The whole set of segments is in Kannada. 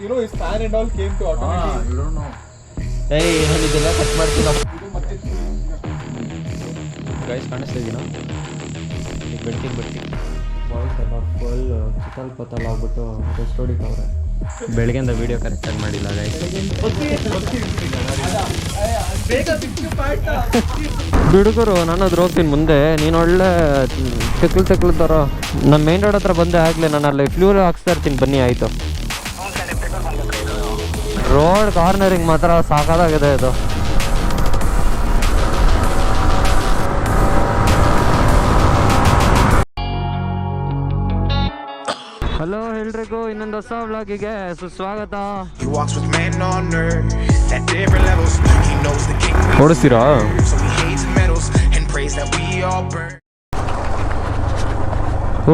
You know, his fan and all came to automatic. you don't know. ಏಯ್ ನಾನು ಇದೆಲ್ಲ ಕಟ್ ಮಾಡ್ತೀನಿ ಇದು ಮತ್ತೆ ಗೈಸ್ ಕಾಣಿಸ್ತಾ ಇದೀನಾ ಈಗ ಬೆಳ್ಕಿಗೆ ಬರ್ತೀನಿ ಬಾಯ್ಸ್ ಎಲ್ಲ ಫುಲ್ ಚಿತ್ತಲ್ ಪತ್ತಲ್ ಆಗ್ಬಿಟ್ಟು ರೆಸ್ಟ್ ಹೊಡಿತವ್ರೆ. ಬೆಳಗ್ಗೆಯಿಂದ ವಿಡಿಯೋ ಕರೆಕ್ಟಾಗಿ ಮಾಡಿಲ್ಲ ಗೈಸ್ ಬಿಡುಗರು ನಾನು ಅದ್ರ ಹೋಗ್ತೀನಿ ಮುಂದೆ. ನೀನು ಒಳ್ಳೆ ತೆಕ್ಲು ತೆಕ್ಲು ತರೋ. ನಾನು ಮೇನ್ ರೋಡ್ ಹತ್ರ ಬಂದೇ ಆಗಲೇ ನಾನು ಅಲ್ಲಿ ಫ್ಲೂರ್ ಹಾಕ್ಸ್ತಾ ಇರ್ತೀನಿ. ಬನ್ನಿ ಆಯಿತು. ರೋಡ್ ಕಾರ್ನರಿಂಗ್ ಮಾತ್ರ ಸಾಕಾದಾಗಿದೆ ಇದು. ಹಲೋ ಎಲ್ರಿಗೂ ಇನ್ನೊಂದು ಹೊಸ ವ್ಲಾಗಿಗೆ ಸುಸ್ವಾಗತ. ಕೊಡಿಸ್ತೀರಾ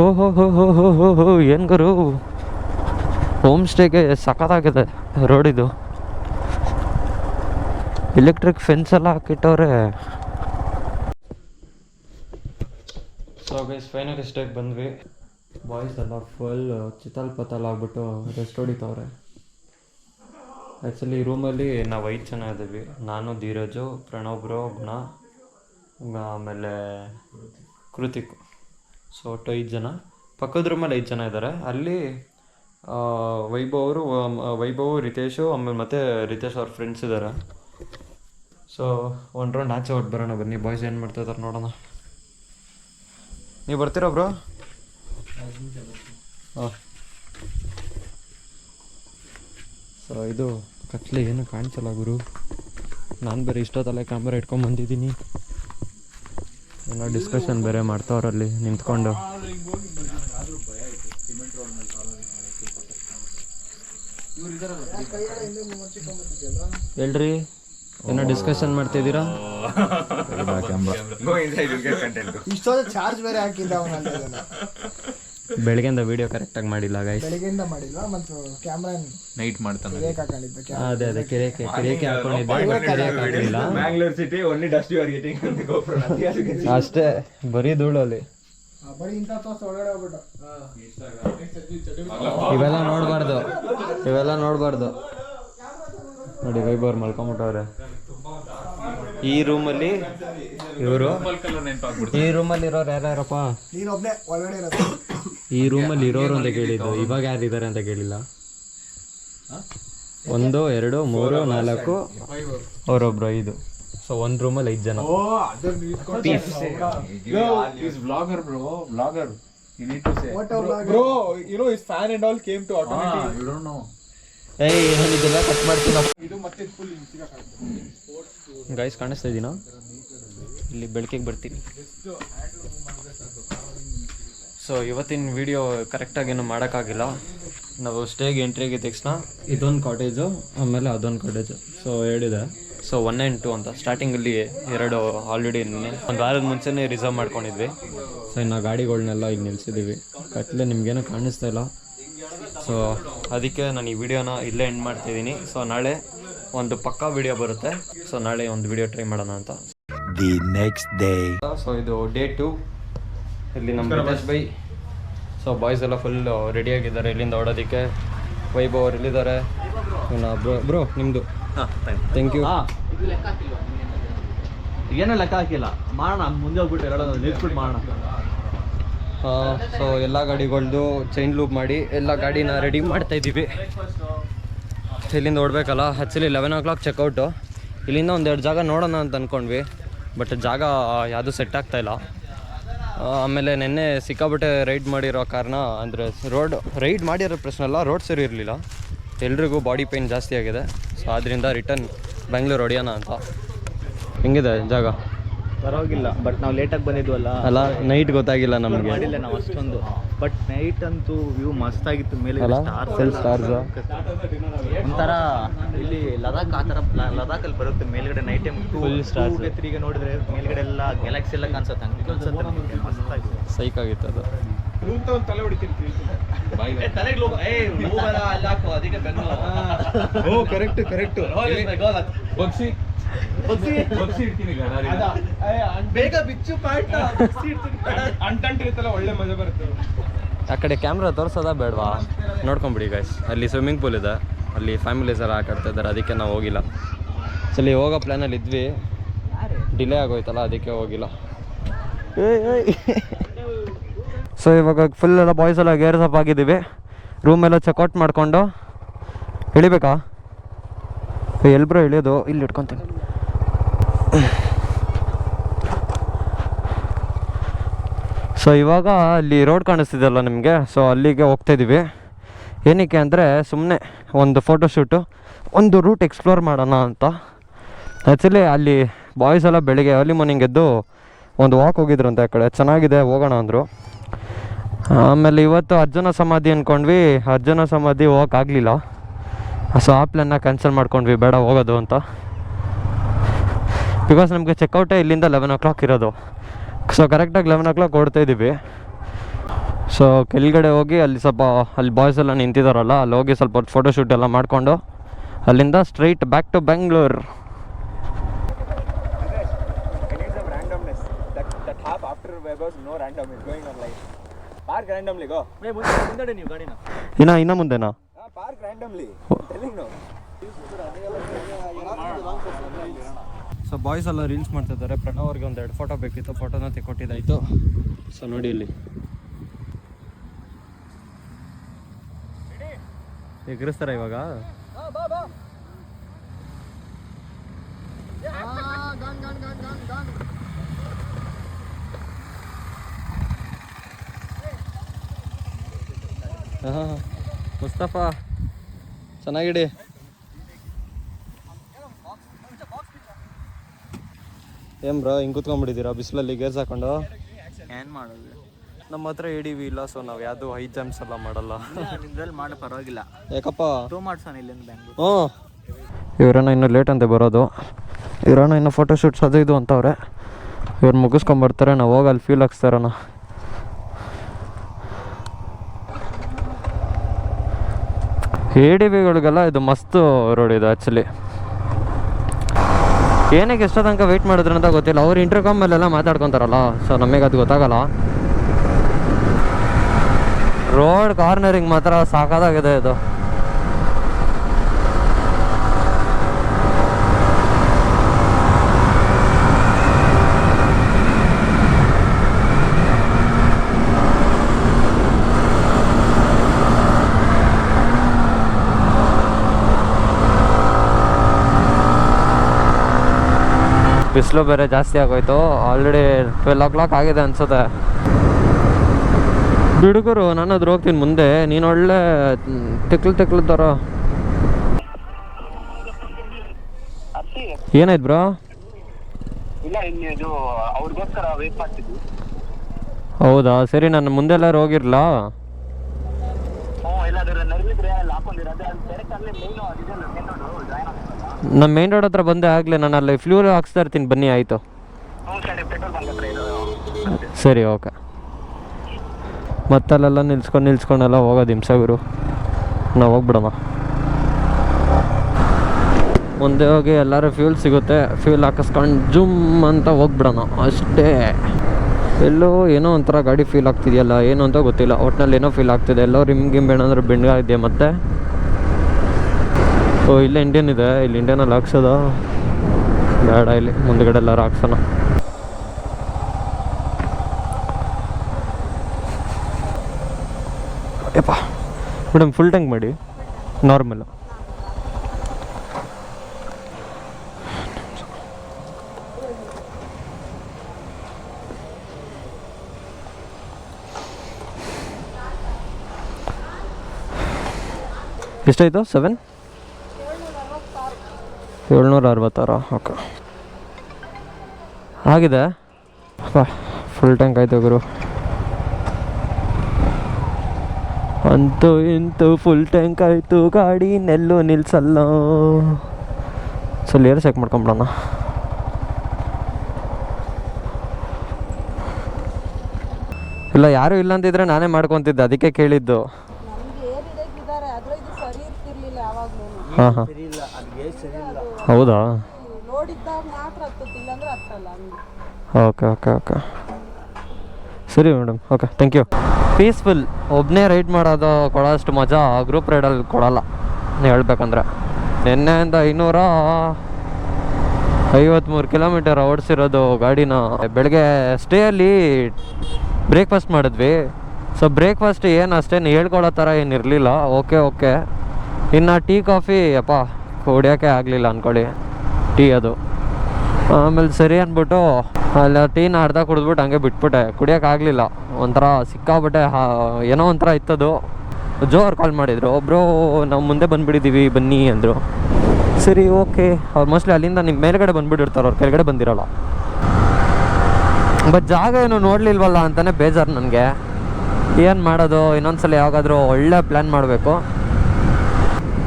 ಓಹೋ ಹೋ ಹೋ ಹೋ ಹೋ ಹೋ ಏನ್ ಗುರು? ಹೋಮ್ ಸ್ಟೇಗೆ ಸಖತ್ತಾಗಿದೆ ರೋಡಿದು ಎಲೆಕ್ಟ್ರಿಕ್ ಫೆನ್ಸ್ ಎಲ್ಲ ಹಾಕಿಟ್ಟವ್ರೆ. ಸೊ ಫೈನಲ್ ಸ್ಟೇಗೆ ಬಂದ್ವಿ. ಬಾಯ್ಸ್ ಎಲ್ಲ ಫುಲ್ ಚಿತಲ್ ಪತಲ್ ಆಗ್ಬಿಟ್ಟು ರೆಸ್ಟ್ ಹೊಡಿತವ್ರೆ. ಆ್ಯಕ್ಚುಲಿ ರೂಮಲ್ಲಿ ನಾವು ಐದು ಜನ ಇದ್ದೀವಿ. ನಾನು, ಧೀರಜು, ಪ್ರಣವ್ ಬ್ರೋ ಗುಣ ಆಮೇಲೆ ಕೃತಿಕ್. ಸೊ ಒಟ್ಟು ಐದು ಜನ. ಪಕ್ಕದ ರೂಮಲ್ಲಿ ಐದು ಜನ ಇದ್ದಾರೆ ಅಲ್ಲಿ ವೈಭವ್ ಅವರು ವೈಭವ್, ರಿತೇಶು, ಆಮೇಲೆ ಮತ್ತೆ ರಿತೇಶ್ ಅವ್ರ ಫ್ರೆಂಡ್ಸ್ ಇದ್ದಾರೆ ಸೊ ಒನ್ ರೌಂಡ್ ಆಚೆ ಹೊಟ್ಟು ಬರೋಣ ಬನ್ನಿ ಬಾಯ್ಸ್ ಏನು ಮಾಡ್ತಾ ಇದ್ದಾರೆ ನೋಡೋಣ. ನೀವು ಬರ್ತೀರಾ ಬ್ರೋ ಹಾಂ. ಸೊ ಇದು ಕತ್ಲೆ ಏನು ಕಾಣಿಸಲ್ಲ ಗುರು. ನಾನು ಬೇರೆ ಇಷ್ಟೊತ್ತಲ್ಲೇ ಕ್ಯಾಮ್ರಾ ಇಟ್ಕೊಂಡು ಬಂದಿದ್ದೀನಿ. ಏನೋ ಡಿಸ್ಕಷನ್ ಬೇರೆ ಮಾಡ್ತಾವ್ರಲ್ಲಿ ನಿಂತ್ಕೊಂಡು. ಹೇಳ್ರಿ ಏನೋ ಡಿಸ್ಕಷನ್ ಮಾಡ್ತಿದ್ದೀರಾ? ಇಷ್ಟೊಂದು ಚಾರ್ಜ್ ಬೇರೆ ಹಾಕಿಲ್ಲ ಅವನ ಅಂತ ಬೆಳಗ್ಗೆಯಿಂದ ವಿಡಿಯೋ ಕರೆಕ್ಟಾಗಿ ಮಾಡಿಲ್ಲ ಗೈಸ್ ಬೆಳಗ್ಗೆಯಿಂದ ಮಾಡಿಲ್ಲ ಮತ್ತು ಕ್ಯಾಮ್ರಾ ನೈಟ್ ಮಾಡ್ತಾನೆ. ರೇಕ್ ಹಾಕೊಂಡಿದ್ದ ಅದೇ ಅದೇ ಕೆರೆಕೆ ಕೆರೆಕೆ ಹಾಕೊಂಡಿದ್ದೆ ಕೆರೆಕ್ ಕೆರೆಕೆ Bangalore city only dust you are getting ಅಷ್ಟೇ ಬರೀ ಧೂಳಲ್ಲಿ. ಬರೀ ಇಂಥ ತೋರ್ಸ್ ಒಳಗಡೆ ಹೋಗ್ಬಿಟ್ಟು ಇವೆಲ್ಲ ನೋಡಬಾರ್ದು. ಇವೆಲ್ಲ ನೋಡಬಾರ್ದು. ನೋಡಿ ವೈಭವ್ರು ಮಲ್ಕೊಂಬಿಟ್ಟವ್ರೆ ಈ ರೂಮಲ್ಲಿ ಇವರು? ಈ ರೂಮಲ್ಲಿ ಇರೋರು ಯಾರ್ಯಾರಪ್ಪ? ನೀನೊಬ್ನೇ ಒಳಗಡೆ ಇರೋದು. ಈ ರೂಮಲ್ಲಿ ಇರೋರು ಅಂತ ಕೇಳಿದ್ದು. ಇವಾಗ ಯಾರಿದ್ದಾರೆ ಅಂತ ಕೇಳಿಲ್ಲ. ಒಂದು ಎರಡು ಮೂರು ನಾಲ್ಕು ಅವರೊಬ್ರು ಐದು. ಸೊ ಒಂದು ರೂಮಲ್ಲಿ ಐದು ಜನ. Bro you know is fan and all came to automatic you don't know. ಏಯ್ ನಾನು ಇದೆಲ್ಲ ಕಟ್ ಮಾಡ್ತೀನಿ? ಇದು ಮತ್ತೆ ಫುಲ್ ಗೈಸ್ ಕಾಣಿಸ್ತಾ ಇದೀನಾ? ಇಲ್ಲಿ ಬೆಳಕಿಗೆ ಬರ್ತೀನಿ. ಸೊ ಇವತ್ತಿನ ವಿಡಿಯೋ ಕರೆಕ್ಟಾಗಿ ಏನು ಮಾಡೋಕ್ಕಾಗಿಲ್ಲ. ನಾವು ಸ್ಟೇಗೆ ಎಂಟ್ರಿ ಆಗಿದ ತಕ್ಷಣ ಇದೊಂದು ಕಾಟೇಜು ಆಮೇಲೆ ಅದೊಂದು ಕಾಟೇಜು ಸೊ ಹೇಳಿದೆ. ಸೊ ಒನ್ ಆ್ಯಂಡ್ ಟು ಅಂತ. ಸ್ಟಾರ್ಟಿಂಗಲ್ಲಿ ಎರಡು ಆಲ್ರೆಡಿ ಒಂದು ವಾರದ ಮುಂಚೆನೇ ರಿಸರ್ವ್ ಮಾಡ್ಕೊಂಡಿದ್ವಿ. ಸೊ ಇನ್ನು ಗಾಡಿಗಳನ್ನೆಲ್ಲ ಈಗ ನಿಲ್ಸಿದ್ದೀವಿ ಕತ್ಲೆ ನಿಮ್ಗೇನು ಕಾಣಿಸ್ತಾ ಇಲ್ಲ. ಸೊ ಅದಕ್ಕೆ ನಾನು ಈ ವಿಡಿಯೋನ ಇಲ್ಲೇ ಎಂಡ್ ಮಾಡ್ತಿದ್ದೀನಿ. ಸೊ ನಾಳೆ ಒಂದು ಪಕ್ಕಾ ವಿಡಿಯೋ ಬರುತ್ತೆ. ಸೊ ನಾಳೆ ಒಂದು ವಿಡಿಯೋ ಟ್ರೈ ಮಾಡೋಣ ಅಂತ. ದಿ ನೆಕ್ಸ್ಟ್ ಡೇ ಸೊ ಇದು ಡೇ ಟು ಇಲ್ಲಿ ನಮ್ಮ ರಮೇಶ್ ಬೈ. ಸೊ ಬಾಯ್ಸ್ ಎಲ್ಲ ಫುಲ್ ರೆಡಿಯಾಗಿದ್ದಾರೆ ಇಲ್ಲಿಂದ ಓಡೋದಕ್ಕೆ. ವೈಭವ್ ಅವ್ರು ಇಲ್ಲಿದ್ದಾರೆ ಇನ್ನು ಬ್ರೋ ಬ್ರೋ ನಿಮ್ಮದು ಥ್ಯಾಂಕ್ ಯು ಏನೋ ಲೆಕ್ಕ ಹಾಕಿಲ್ಲ. ಮಾಡೋಣ ಮುಂದೆ ಹೋಗ್ಬಿಟ್ಟು ಎರಡು ನಿಲ್ಸ್ಬಿಟ್ಟು ಮಾಡೋಣ ಸೊ ಎಲ್ಲ ಗಾಡಿಗಳ್ದು ಚೈನ್ ಲೂಪ್ ಮಾಡಿ ಎಲ್ಲ ಗಾಡಿನ ರೆಡಿ ಮಾಡ್ತಾ ಇದ್ದೀವಿ. ಇಲ್ಲಿಂದ ಓಡಬೇಕಲ್ಲ actually eleven o'clock checkout ಇಲ್ಲಿಂದ ಒಂದೆರಡು ಜಾಗ ನೋಡೋಣ ಅಂತ ಅಂದ್ಕೊಂಡ್ವಿ ಬಟ್ ಜಾಗ ಯಾವುದು ಸೆಟ್ ಆಗ್ತಾ ಇಲ್ಲ. ಆಮೇಲೆ ನಿನ್ನೆ ಸಿಕ್ಕಾಬಿಟ್ಟೆ ರೈಡ್ ಮಾಡಿರೋ ಕಾರಣ ಅಂದರೆ ರೋಡ್ ರೈಡ್ ಮಾಡಿರೋ ಪ್ರಶ್ನೆ ಅಲ್ಲ ರೋಡ್ ಸರಿ ಇರಲಿಲ್ಲ. ಎಲ್ರಿಗೂ ಬಾಡಿ ಪೇಯ್ನ್ ಜಾಸ್ತಿ ಆಗಿದೆ. ಸೊ ಆದ್ದರಿಂದ ರಿಟರ್ನ್ ಬೆಂಗಳೂರು ಹೊಡಿಯೋಣ ಅಂತ. ಹೆಂಗಿದೆ ಜಾಗ? ಪರವಾಗಿಲ್ಲ ಬಟ್ ನಾವು ಲೇಟಾಗಿ ಬಂದಿದ್ವಲ್ಲ. ಅಲ್ಲ ನೈಟ್ ಗೊತ್ತಾಗಿಲ್ಲ ನಮಗೆ. ಮಾಡಿಲ್ಲ ನಾವು ಅಷ್ಟೊಂದು. ಬಟ್ ನೈಟ್ ಅಂತೂ ವ್ಯೂ ಮಸ್ತ್ ಆಗಿತ್ತು ಮೇಲೆ ಅಲ್ಲ? ಸ್ಟಾರ್ಸ್. ಒಂಥರ ಇಲ್ಲಿ ಲದಾಖ್ ಆ ಥರ ಲದಾಖಲ್ಲಿ ಬರುತ್ತೆ ಮೇಲ್ಗಡೆ ನೈಟ್ ಟೈಮ್ ಫುಲ್ ಸ್ಟಾರ್ಸ್. ತ್ರೀಗೆ ನೋಡಿದ್ರೆ ಮೇಲ್ಗಡೆ ಎಲ್ಲ ಗ್ಯಾಲಕ್ಸಿ ಎಲ್ಲ ಕಾಣಿಸುತ್ತೆ. ಹಂಗೆ ಕಾಣಿಸುತ್ತೆ ಮಸ್ತ್ ಸೈಕ್ ಆಗಿತ್ತು ಅದು. ತಲೆ ಹೊಡಿತೀನಿ ತಲೆಗೆ ಏ ಅಲ್ಲ ಹಾಕು ಅದಕ್ಕೆ ಬೆಂಗಳೂರು ಓ ಕರೆಕ್ಟ್ ಕರೆಕ್ಟ್ ಬಗ್ಸಿ. ಬಗ್ಸಿ. ಇಡ್ತೀನಿ ಬೇಗ ಬಿಚ್ಚು ಪಾಟ್ ಅಂಟಂಟಿರುತ್ತಲ್ಲ ಒಳ್ಳೆ ಮಜಾ ಬರುತ್ತೆ. ಆ ಕಡೆ ಕ್ಯಾಮ್ರಾ ತೋರ್ಸೋದಾ ಬೇಡವಾ? ನೋಡ್ಕೊಂಬಿಡಿ ಗೈಸ್ ಅಲ್ಲಿ ಸ್ವಿಮ್ಮಿಂಗ್ ಪೂಲ್ ಇದೆ. ಅಲ್ಲಿ ಫ್ಯಾಮಿಲೀಸ್ ಎಲ್ಲ ಆಟಾಡ್ತಾ ಇದ್ದಾರೆ ಅದಕ್ಕೆ ನಾವು ಹೋಗಿಲ್ಲ. ಸಲಿ ಹೋಗೋ ಪ್ಲ್ಯಾನಲ್ಲಿ ಇದ್ವಿ. ಡಿಲೇ ಆಗೋಯ್ತಲ್ಲ ಅದಕ್ಕೆ ಹೋಗಿಲ್ಲ. ಸೊ ಇವಾಗ ಫುಲ್ ಎಲ್ಲ ಬಾಯ್ಸ್ ಎಲ್ಲ ಗೇರ್ಸ್ ಅಪ್ ಆಗಿದ್ದೀವಿ. ರೂಮ್ ಎಲ್ಲ ಚೆಕ್ಔಟ್ ಮಾಡಿಕೊಂಡು. ಇಳಿಬೇಕಾ? ಎಲ್ಬ್ರೋ ಇಳಿಯೋದು? ಇಲ್ಲಿ ಇಟ್ಕೊತೀನಿ. ಸೊ ಇವಾಗ ಅಲ್ಲಿ ರೋಡ್ ಕಾಣಿಸ್ತಿದೆಯಲ್ಲ ನಿಮಗೆ? ಸೊ ಅಲ್ಲಿಗೆ ಹೋಗ್ತಾ ಇದ್ದೀವಿ. ಏನಕ್ಕೆ ಅಂದರೆ ಸುಮ್ಮನೆ ಒಂದು ಫೋಟೋಶೂಟು ಒಂದು ರೂಟ್ ಎಕ್ಸ್ಪ್ಲೋರ್ ಮಾಡೋಣ ಅಂತ. ಆ್ಯಕ್ಚುಲಿ ಅಲ್ಲಿ ಬಾಯ್ಸ್ ಎಲ್ಲ ಬೆಳಿಗ್ಗೆ ಅರ್ಲಿ ಮಾರ್ನಿಂಗ್ ಎದ್ದು ಒಂದು ವಾಕ್ ಹೋಗಿದ್ರು ಅಂತ ಆ ಕಡೆ. ಚೆನ್ನಾಗಿದೆ, ಹೋಗೋಣ ಅಂದರು. ಆಮೇಲೆ ಇವತ್ತು ಅರ್ಜುನ ಸಮಾಧಿ ಅಂದ್ಕೊಂಡ್ವಿ ಅರ್ಜುನ ಸಮಾಧಿ ಹೋಗಕ್ಕೆ ಆಗಲಿಲ್ಲ. ಸೊ ಆ ಪ್ಲ್ಯಾನ್ನ ಕ್ಯಾನ್ಸಲ್ ಮಾಡ್ಕೊಂಡ್ವಿ. ಬೇಡ, ಹೋಗೋದು ಅಂತ. ಬಿಕಾಸ್ ನಮಗೆ ಚೆಕ್ಔಟೇ ಇಲ್ಲಿಂದ ಲೆವೆನ್ ಓ ಕ್ಲಾಕ್ ಇರೋದು. ಸೊ ಕರೆಕ್ಟಾಗಿ ಲೆವೆನ್ ಓ ಕ್ಲಾಕ್ ಓಡ್ತಾ ಇದ್ದೀವಿ ಸೊ ಕೆಳಗಡೆ ಹೋಗಿ ಅಲ್ಲಿ ಸ್ವಲ್ಪ, ಅಲ್ಲಿ ಬಾಯ್ಸ್ ಎಲ್ಲ ನಿಂತಿದ್ದಾರಲ್ಲ ಅಲ್ಲಿ ಹೋಗಿ ಸ್ವಲ್ಪ ಫೋಟೋಶೂಟ್ ಎಲ್ಲ ಮಾಡಿಕೊಂಡು ಅಲ್ಲಿಂದ straight back to Bengaluru random is going on like park randomly go. ಏ ಮುಂದೆ ಮುಂದೆ ನೀವು ಗಾಡಿನ. ಇನ್ನ ಇನ್ನ ಮುಂದೆನಾ? Park randomly. ಸೊ ಬಾಯ್ಸ್ ಎಲ್ಲ ರೀಲ್ಸ್ ಮಾಡ್ತಿದ್ದಾರೆ. ಪ್ರಣವ್ ಅವ್ರಿಗೆ ಒಂದು ಎರಡು ಫೋಟೋ ಬೇಕಿತ್ತು. ಫೋಟೋನ ತೆಕ್ಕೊಟ್ಟಿದ್ದಾಯಿತು. ಸೊ ನೋಡಿ ಇಲ್ಲಿ. ಎಗರಿಸ್ತಾರ ಇವಾಗ? ಹಾಂ. ಮುಸ್ತಫಾ ಚೆನ್ನಾಗಿಡಿ. ಏನ್ ಬ್ರೋ ಹಿಂಗೆ ಕೂತ್ಕೊಂಡ್ಬಿಟ್ಟಿದ್ದೀರಾ? ಬಿಸಿಲಲ್ಲಿ ಗೇರ್ಸ್ ಹಾಕೊಂಡು? ಏನ್ ಮಾಡೋದು? ನಮ್ಮ ಹತ್ರ ಎಡಿವಿ ಇಲ್ಲ ಸೊ ನಾವು ಯಾವುದು ಹೈ ಜಂಪ್ಸ್ ಎಲ್ಲ ಮಾಡಲ್ಲ. ನಿಮ್ದ್ರಲ್ಲಿ ಮಾಡೋ ಪರವಾಗಿಲ್ಲ. ಯಾಕಪ್ಪ? ಟೂ ಮಾಡ್ಸೋಣ ಇಲ್ಲಿಂದ ಬ್ಯಾಂಗ್ಳೂರ್ ಹ್ಞೂ. ಇವರೇನೋ ಇನ್ನೂ ಲೇಟ್ ಅಂತೆ ಬರೋದು. ಇವ್ರನ್ನ ಇನ್ನೂ ಫೋಟೋಶೂಟ್ಸ್ ಅದು ಇದು ಅಂತವ್ರೆ. ಇವ್ರು ಮುಗಿಸ್ಕೊಂಬರ್ತಾರೆ ನಾವು ಹೋಗಿ ಅಲ್ಲಿ ಫೀಲ್ ಹಾಕ್ಸ್ತಾರಣ. ಎ ಡಿ ಬಿಗಳಿಗೆಲ್ಲ ಇದು ಮಸ್ತ್ ರೋಡ್ ಇದು ಆ್ಯಕ್ಚುಲಿ ಏನಕ್ಕೆ ಎಷ್ಟೋ ತನಕ ವೆಯ್ಟ್ ಮಾಡಿದ್ರು ಅಂತ ಗೊತ್ತಿಲ್ಲ. ಅವ್ರು ಇಂಟರ್ಕಾಮ್ ಮೇಲೆಲ್ಲ ಮಾತಾಡ್ಕೊತಾರಲ್ಲ ಸೊ ನಮಗೆ ಅದು ಗೊತ್ತಾಗಲ್ಲ. ರೋಡ್ ಕಾರ್ನರಿಂಗ್ ಮಾತ್ರ ಸಾಕಾದಾಗಿದೆ ಇದು. ಬಿಸಿಲು ಬೇರೆ ಜಾಸ್ತಿ ಆಗೋಯ್ತು. ಆಲ್ರೆಡಿ ಟ್ವೆಲ್ ಓ ಕ್ಲಾಕ್ ಆಗಿದೆ ಅನ್ಸುತ್ತೆ. ಬಿಡುಗರು ನಾನು ಅದ್ರ ಹೋಗ್ತೀನಿ ಮುಂದೆ. ನೀನು ಒಳ್ಳೆ ತಿಕ್ಲು ತಿಕ್ಲು ತರ. ಏನಾಯ್ತು ಬ್ರೋ ಹೌದಾ? ಸರಿ ನಾನು ಮುಂದೆ ಎಲ್ಲಾರು ಹೋಗಿರ್ಲಾ? ಅಲ್ಲಿ ಮೇನು ರೋಡು ಜಾಯ್ನ್ ಆಗ್ತದಲ್ಲ ನಮ್ಮ ಮೇನ್ ರೋಡ್ ಹತ್ರ ಬಂದೆ ಆಗಲೇ ನಾನು ಅಲ್ಲಿ ಫ್ಲೂರ್ ಹಾಕ್ಸ್ತಾ ಇರ್ತೀನಿ. ಬನ್ನಿ ಆಯಿತು. ಸರಿ ಓಕೆ. ಮತ್ತಲ್ಲೆಲ್ಲ ನಿಲ್ಸ್ಕೊಂಡು ನಿಲ್ಸ್ಕೊಂಡೆಲ್ಲ ಹೋಗೋದು ಹಿಂಸಾಗುರು ನಾವು ಹೋಗ್ಬಿಡೋಣ ಮುಂದೆ ಹೋಗಿ ಎಲ್ಲರೂ ಫ್ಯೂಲ್ ಸಿಗುತ್ತೆ. ಫ್ಯೂಲ್ ಹಾಕಿಸ್ಕೊಂಡು ಜುಮ್ ಅಂತ ಹೋಗ್ಬಿಡೋಣ ಅಷ್ಟೇ. ಎಲ್ಲೋ ಏನೋ ಒಂಥರ ಗಾಡಿ ಫೀಲ್ ಆಗ್ತಿದೆಯಲ್ಲ ಏನು ಅಂತ ಗೊತ್ತಿಲ್ಲ. ಒಟ್ನಲ್ಲಿ ಏನೋ ಫೀಲ್ ಆಗ್ತಿದೆ. ಎಲ್ಲೋ ರಿಮ್ ಗಿಮ್ ಏನಾದರೂ ಬೆಂಡ್ಗ ಮತ್ತು ಮತ್ತೆ? ಓ, ಇಲ್ಲೇ ಇಂಡಿಯನ್ ಇದೆ. ಇಲ್ಲಿ ಇಂಡಿಯನಲ್ಲಿ ಹಾಕ್ಸೋದ ಬೇಡ ಇಲ್ಲಿ. ಮುಂದ್ಗಡೆ ಎಲ್ಲರೂ ಹಾಕ್ಸೋಣ ಯಪ್ಪ. ಮೇಡಮ್ ಫುಲ್ ಟ್ಯಾಂಕ್ ಮಾಡಿ. ನಾರ್ಮಲ್ ಎಷ್ಟಾಯಿತು? ಸೆವೆನ್ ಏಳ್ನೂರ ಅರವತ್ತಾರ ಓಕೆ. ಆಗಿದೆ. ಫುಲ್ ಟ್ಯಾಂಕ್ ಆಯ್ತು ಗುರು. ಅಂತೂ ಇಂತೂ ಫುಲ್ ಟ್ಯಾಂಕ್ ಆಯಿತು ಗಾಡಿ ನೆಲ್ಲು ನಿಲ್ಸಲ್ಲ. ಸ್ವಲ್ಪ ಏರ್ ಚೆಕ್ ಮಾಡ್ಕೊಂಬಿಡೋಣ. ಇಲ್ಲ ಯಾರು ಇಲ್ಲ ಅಂತಿದ್ರೆ ನಾನೇ ಮಾಡ್ಕೊತಿದ್ದೆ ಅದಕ್ಕೆ ಕೇಳಿದ್ದು. ಹಾ ಹಾ. ಹೌದಾ? ಮಾತ್ರ ಹತ್ತಲ್ಲ ಹಂಗೆ. Okay okay okay. ಸರಿ madam okay thank you peaceful ಒಬ್ಬನೇ ರೈಡ್ ಮಾಡೋದು ಕೊಡೋಷ್ಟು ಮಜಾ ಗ್ರೂಪ್ ರೈಡಲ್ಲಿ ಕೊಡಲ್ಲ. ಹೇಳ್ಬೇಕಂದ್ರೆ. ನಿನ್ನೆಯಿಂದ ಐನೂರ ಐವತ್ತ್ಮೂರು ಕಿಲೋಮೀಟರ್ ಓಡಿಸಿರೋದು ಗಾಡಿನ. ಬೆಳಗ್ಗೆ ಸ್ಟೇಯಲ್ಲಿ ಬ್ರೇಕ್ಫಾಸ್ಟ್ ಮಾಡಿದ್ವಿ. ಸೊ ಬ್ರೇಕ್ಫಾಸ್ಟ್ ಏನು ಅಷ್ಟೇನು ಹೇಳ್ಕೊಳ್ಳೋ ಥರ ಏನು ಇರಲಿಲ್ಲ ಓಕೆ ಓಕೆ ಇನ್ನು ಟೀ ಕಾಫಿ ಅಪ್ಪ. ಕುಡಿಯೋಕ್ಕೆ ಆಗಲಿಲ್ಲ ಅಂದ್ಕೊಳ್ಳಿ ಟೀ ಅದು. ಆಮೇಲೆ ಸರಿ ಅಂದ್ಬಿಟ್ಟು, ಅಲ್ಲ ಟೀನ ಅರ್ಧ ಕುಡಿದ್ಬಿಟ್ಟು ಹಂಗೆ ಬಿಟ್ಬಿಟ್ಟೆ. ಕುಡಿಯೋಕ್ಕಾಗಲಿಲ್ಲ ಒಂಥರ ಸಿಕ್ಕಾಬಿಟ್ಟೆ ಏನೋ ಒಂಥರ ಇತ್ತದು. ಜೋರು ಕಾಲ್ ಮಾಡಿದರು. ಒಬ್ಬರು ನಾವು ಮುಂದೆ ಬಂದುಬಿಟ್ಟಿದ್ದೀವಿ ಬನ್ನಿ ಅಂದರು. ಸರಿ, ಓಕೆ. ಅವ್ರು ಮೋಸ್ಟ್ಲಿ ಅಲ್ಲಿಂದ ನಿಮ್ಮ ಮೇಲ್ಗಡೆ ಬಂದುಬಿಟ್ಟಿರ್ತಾರೆ. ಅವ್ರು ಕೆಳಗಡೆ ಬಂದಿರೋಲ್ಲ. ಬಟ್ ಜಾಗ ಏನು ನೋಡಲಿಲ್ವಲ್ಲ ಅಂತಲೇ ಬೇಜಾರು ನನಗೆ. ಏನು ಮಾಡೋದು? ಇನ್ನೊಂದ್ಸಲ ಯಾವಾಗಾದರೂ ಒಳ್ಳೆ ಪ್ಲ್ಯಾನ್ ಮಾಡಬೇಕು.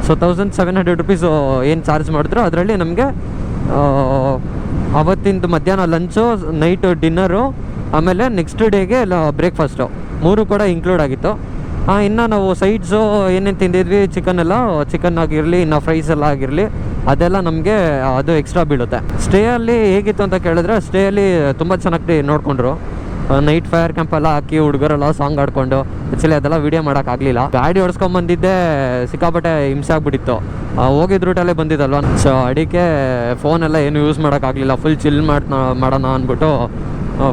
So thousand seven hundred rupees ಏನು ಚಾರ್ಜ್ ಮಾಡಿದ್ರು? ಅದರಲ್ಲಿ ನಮಗೆ ಅವತ್ತಿಂದು ಮಧ್ಯಾಹ್ನ ಲಂಚು ನೈಟು ಡಿನ್ನರು ಆಮೇಲೆ ನೆಕ್ಸ್ಟ್ ಡೇಗೆ ಬ್ರೇಕ್ಫಾಸ್ಟು ಮೂರು ಕೂಡ ಇನ್ಕ್ಲೂಡ್ ಆಗಿತ್ತು. ಇನ್ನು ನಾವು ಸೈಡ್ಸು ಏನೇನು ತಿಂದಿದ್ವಿ ಚಿಕನ್ ಎಲ್ಲ ಚಿಕನ್ ಆಗಿರಲಿ, ಇನ್ನು ಫ್ರೈಸ್ ಎಲ್ಲ ಆಗಿರಲಿ, ಅದೆಲ್ಲ ನಮಗೆ, ಅದು ಎಕ್ಸ್ಟ್ರಾ ಬೀಳುತ್ತೆ. ಸ್ಟೇಯಲ್ಲಿ ಹೇಗಿತ್ತು ಅಂತ ಕೇಳಿದ್ರೆ ಸ್ಟೇ ಅಲ್ಲಿ ತುಂಬ ಚೆನ್ನಾಗಿ ನೋಡಿಕೊಂಡ್ರು. ನೈಟ್ ಫೈರ್ ಕ್ಯಾಂಪ್ ಎಲ್ಲ ಹಾಕಿ ಹುಡುಗರೆಲ್ಲ ಸಾಂಗ್ ಆಡ್ಕೊಂಡು ಆ್ಯಕ್ಚುಲಿ ಅದೆಲ್ಲ ವೀಡಿಯೋ ಮಾಡೋಕ್ಕಾಗಲಿಲ್ಲ ಗಾಡಿ ಓಡಿಸ್ಕೊಂಬಂದಿದ್ದೆ ಸಿಕ್ಕಾಪಟ್ಟೆ ಹಿಂಸೆ ಆಗ್ಬಿಟ್ಟಿತ್ತು. ಹೋಗಿದ್ದ ಹೋಗಿದ್ ರೂಟಲ್ಲೇ ಬಂದಿದ್ದಲ್ವ? ಸೊ ಅಡಿಕೆ ಫೋನೆಲ್ಲ ಏನು ಯೂಸ್ ಮಾಡೋಕ್ಕಾಗಲಿಲ್ಲ ಫುಲ್ ಚಿಲ್ ಮಾಡ್, ಮಾಡೋಣ ಅಂದ್ಬಿಟ್ಟು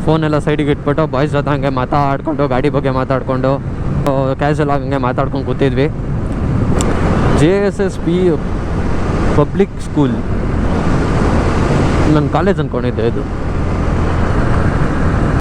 ಫೋನೆಲ್ಲ ಸೈಡಿಗೆ ಇಟ್ಬಿಟ್ಟು ಬಾಯ್ಸ್ ಜೊತೆ ಹಂಗೆ ಮಾತಾಡ್ಕೊಂಡು, ಗಾಡಿ ಬಗ್ಗೆ ಮಾತಾಡಿಕೊಂಡು ಕ್ಯಾಶುವಲ್ ಆಗಿ ಹಂಗೆ ಮಾತಾಡ್ಕೊಂಡು ಕೂತಿದ್ವಿ. J S S P public school ನನ್ನ ಕಾಲೇಜ್ ಅಂದ್ಕೊಂಡಿದ್ದೆ ಇದು.